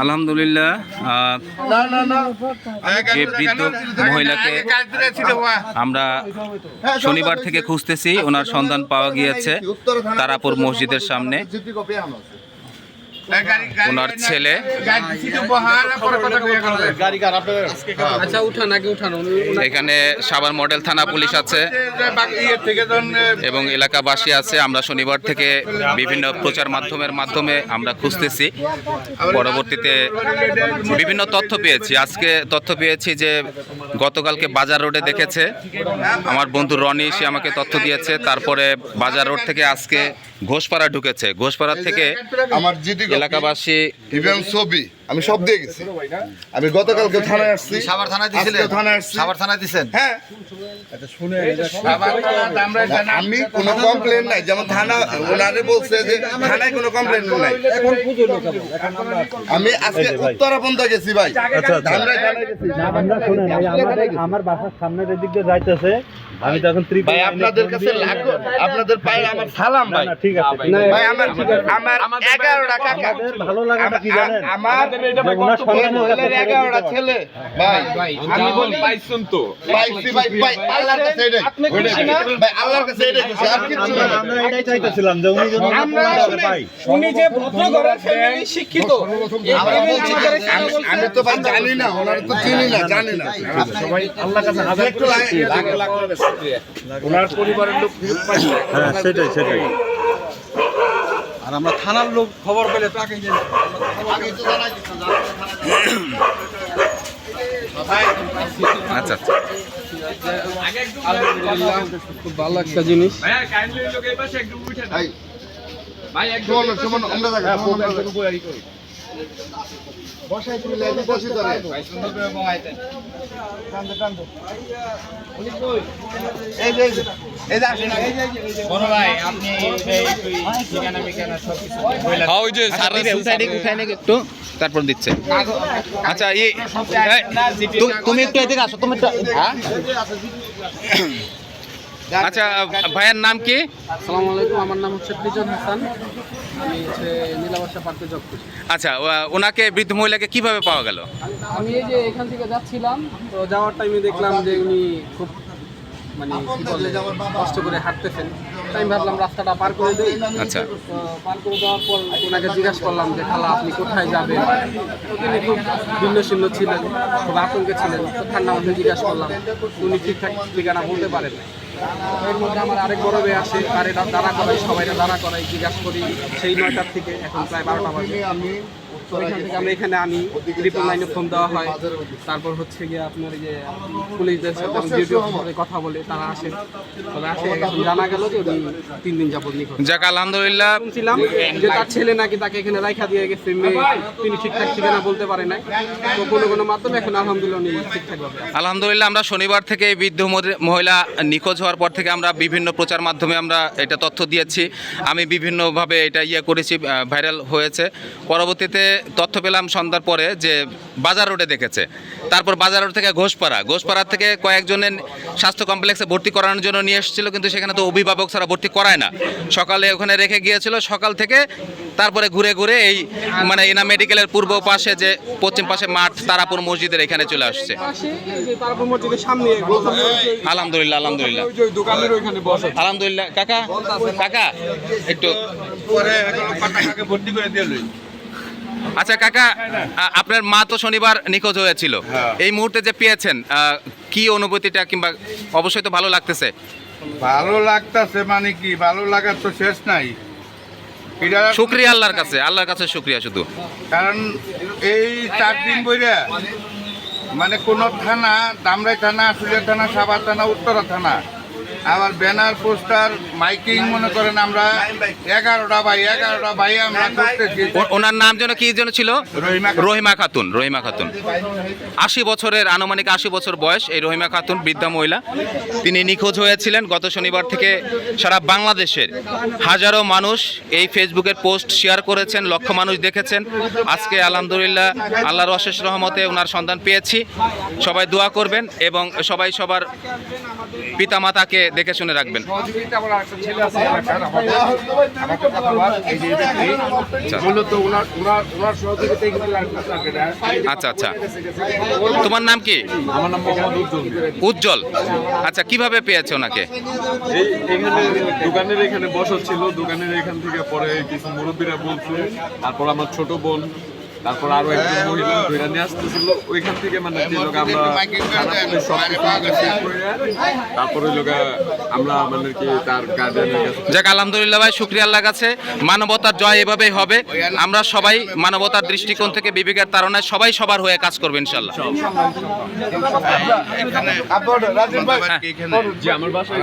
আলহামদুলিল্লাহ। যে বৃদ্ধ মহিলাকে আমরা শনিবার থেকে খুঁজতেছি ওনার সন্ধান পাওয়া গিয়েছে তারাপুর মসজিদের সামনে। ওনার ছেলে। আচ্ছা এখানে সাভার মডেল থানা পুলিশ আছে এবং এলাকাবাসী আছে। আমরা শনিবার থেকে বিভিন্ন প্রচার মাধ্যমের মাধ্যমে আমরা খুঁজতেছি। পরবর্তীতে বিভিন্ন তথ্য পেয়েছি। আজকে তথ্য পেয়েছি যে গতকালকে বাজার রোডে দেখেছে। আমার বন্ধু রনি সে আমাকে তথ্য দিয়েছে। তারপরে বাজার রোড থেকে আজকে ঘোষপাড়া ঢুকেছে। ঘোষপাড়া থেকে আমার এলাকাবাসী। ইভেন ছবি আমি সব দিয়ে গেছি। আমি গতকালকে থানায় আসছি। সাভার থানায় দিছিলেন? থানায় আসছি। সাভার থানায় দিছেন? হ্যাঁ। আমি কোনো কমপ্লেন নাই। যেমন থানা ওনারে বলছে যে থানায় কোনো কমপ্লেন নাই। আমি আজকে উত্তরা পর্যন্ত গেছি ভাই। আমরা এই আমাদের আমার বাসার সামনের এদিক দিয়ে যাইতেছে। আমি তখন ত্রিপুরা ভাই আপনাদের কাছে লাখো আপনাদের পায়ে আমার সালাম ভাই। ঠিক আছে ভাই আমার আমার এগারোটা কাকা আমাদের ভালো লাগাটা কি জানেন? আমার ওনার সন্তানের কাছে মহিলার এগারোটা ছেলে ভাই আমি বলি পাইছুন তো। পাইছি ভাই ভাই আল্লাহর কাছে এটাই। ভাই আল্লাহর কাছে এটাই আর কিছু না। আমরা এটাই চাইতেছিলাম যে উনি যেন আমরা পাই উনি যে ভদ্র ঘরের ফ্যামিলি শিক্ষিত। আমরা বলছি আমি- তো ভাই জানি না ওনার তো চিনি না জানি না। সবাই আল্লাহর কাছে হাজার একটু লাগে হ্যাঁ সেটাই সেটাই। আর আমরা থানার লোক খবর পেলে তাকে আচ্ছা আচ্ছা। খুব ভালো একটা জিনিস। ভাই শোনো আমরা বসাই তুমি বসি ধরে এই যে এই যে এই যে আসেন হ্যাঁ ওই যে একটু তারপর দিচ্ছে। আচ্ছা এই, তুমি একটু এদিকে আসো তুমি একটু হ্যাঁ? আচ্ছা ভাইয়ের নাম কি? আসসালামু আলাইকুম আমার নাম হচ্ছে প্রিজন হাসান। আমি হচ্ছে নীলাবাসা পার্কে জব করি আচ্ছা ওনাকে বৃদ্ধ মহিলাকে কীভাবে পাওয়া গেল? আমি এই যে এখান থেকে যাচ্ছিলাম তো যাওয়ার টাইমে দেখলাম যে উনি খুব মানে কি বলে কষ্ট করে হাঁটতেছেন। তাই আমি ভাবলাম রাস্তাটা পার করে দিই। আচ্ছা। পার করে দেওয়ার পর ওনাকে জিজ্ঞাসা করলাম যে খালা আপনি কোথায় যাবেন? তিনি খুব ভিন্ন শূন্য ছিলেন খুব আতঙ্কে ছিলেন। ঠান্ডা মধ্যে জিজ্ঞাসা করলাম উনি ঠিকঠাক ঠিকানা বলতে পারেন? না এর মধ্যে আমার আরেক বড় আছে আর এটা দাঁড়া করাই সবাই দাঁড়া করাই, জিজ্ঞাসা করি, সেই নয়টার থেকে এখন প্রায় বারোটা বাজে। আমি ওইখান থেকে আমরা এখানে আনি রিপন লাইনে ফোন দেওয়া হয়। তারপর হচ্ছে গিয়ে আপনার এই যে পুলিশদের সাথে কথা বলে তারা আসে। জানা গেল যে উনি তিন দিন যাবত নিখোঁজ। যাক আলহামদুলিল্লাহ। শুনছিলাম যে তার ছেলে নাকি তাকে এখানে রাইখা দিয়ে গেছে মেয়ে। তিনি ঠিকঠাক ঠিকানা বলতে পারে নাই। তো কোনো কোনো মাধ্যমে এখন আলহামদুলিল্লাহ উনি ঠিকঠাক আলহামদুলিল্লাহ আমরা শনিবার থেকে এই বৃদ্ধ মহিলা নিখোঁজ হওয়ার পর থেকে আমরা বিভিন্ন প্রচার মাধ্যমে আমরা এটা তথ্য দিয়েছি। আমি বিভিন্নভাবে এটা ইয়ে করেছি ভাইরাল হয়েছে। পরবর্তীতে তথ্য পেলাম সন্ধ্যার পরে যে বাজার রোডে দেখেছে। তারপর বাজার রোড থেকে ঘোষপাড়া। ঘোষপাড়া থেকে কয়েকজনের স্বাস্থ্য কমপ্লেক্সে ভর্তি করানোর জন্য নিয়ে এসেছিল, কিন্তু সেখানে তো অভিভাবক ছাড়া ভর্তি করায় না। সকালে ওখানে রেখে গিয়েছিল, সকাল থেকে তারপরে ঘুরে ঘুরে এই মানে এনা মেডিকেলের পূর্ব পাশে যে পশ্চিম পাশে মাঠ, তারাপুর মসজিদের এখানে চলে আসছে। আলহামদুলিল্লাহ আলহামদুলিল্লাহ। আলহামদুলিল্লাহ, কাকা কাকা, একটু আচ্ছা কাকা আপনার মা তো শনিবার নিখোঁজ হয়েছিল। এই মুহূর্তে যে পেয়েছেন কি অনুভূতিটা কিংবা অবশ্যই তো ভালো লাগতেছে? ভালো লাগতেছে মানে কি? ভালো লাগার তো শেষ নাই। শুক্রিয়া আল্লাহর কাছে আল্লাহর কাছে শুক্রিয়া শুধু। কারণ এই চার দিন বইরা মানে কোন থানা দামরাই থানা আশুলিয়া থানা সাভার থানা উত্তরা থানা আবার ব্যানার পোস্টার মাইকিং মনে করেন আমরা। এগারোটা বাই এগারোটা বাই আমরা করতেছি। ওনার নাম যেন কি যেন ছিল? রহিমা খাতুন। রহিমা খাতুন রহিমা খাতুন। আশি বছরের আনুমানিক আশি বছর বয়স এই রহিমা খাতুন বৃদ্ধা মহিলা। তিনি নিখোঁজ হয়েছিলেন গত শনিবার থেকে সারা বাংলাদেশের। হাজারো মানুষ এই ফেসবুকের পোস্ট শেয়ার করেছেন লক্ষ মানুষ দেখেছেন। আজকে আলহামদুলিল্লাহ আল্লাহর অশেষ রহমতে ওনার সন্ধান পেয়েছি। সবাই দোয়া করবেন এবং সবাই সবার পিতামাতাকে দেখে শুনে রাখবেন। টার্গেট আচ্ছা আচ্ছা। তোমার নাম কি? নাম উজ্জ্বল। আচ্ছা কীভাবে পেয়েছে ওনাকে? দোকানের এখানে বসা ছিল। দোকানের এখান থেকে পরে কিছু মুরব্বীরা বলছে। তারপর আমার ছোট বোন তারপর আরও একজন মহিলা ধরে নিয়ে আসতেছিল। ওইখান থেকে মানে যে লোক আমরা করে তারপরে লোক আমরা মানে কি তার কাছে যাক আলহামদুলিল্লাহ ভাই শুক্রিয়া আল্লাহ কাছে। মানবতার জয় এভাবেই হবে। আমরা সবাই মানবতার দৃষ্টিকোণ থেকে বিবেকের তারণায় সবাই সবার হয়ে কাজ করব ইনশাল্লাহ। এখানে। রাজীব ভাই। এখানে যে আমার বাসায়